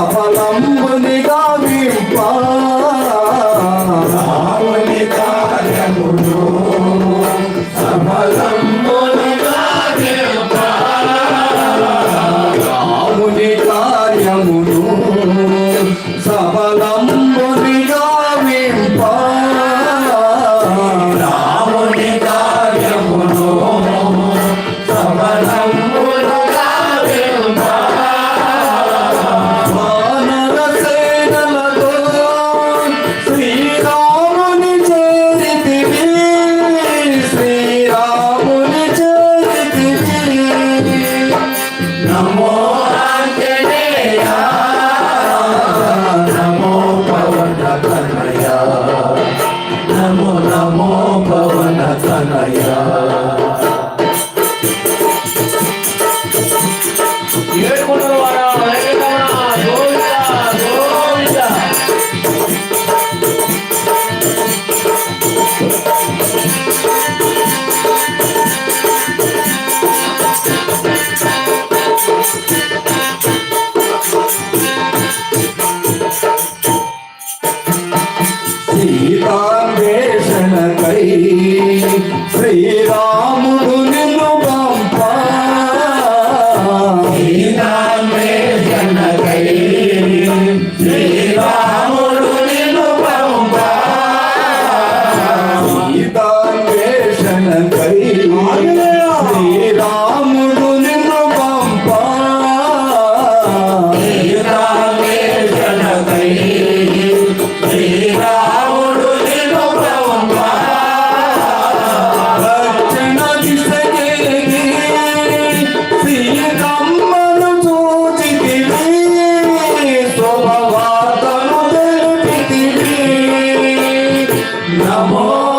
Safala. సీతాన్వేషణకై amor.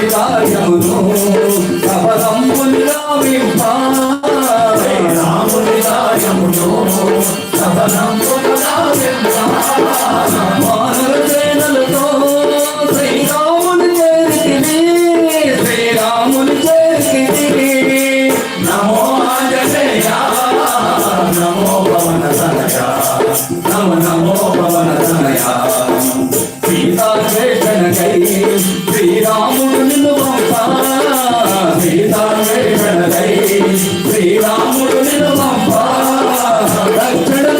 우리 딸이 한번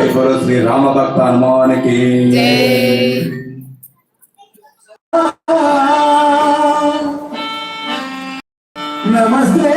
జై గురు శ్రీ రామభక్త హనుమానికి. నమస్తే.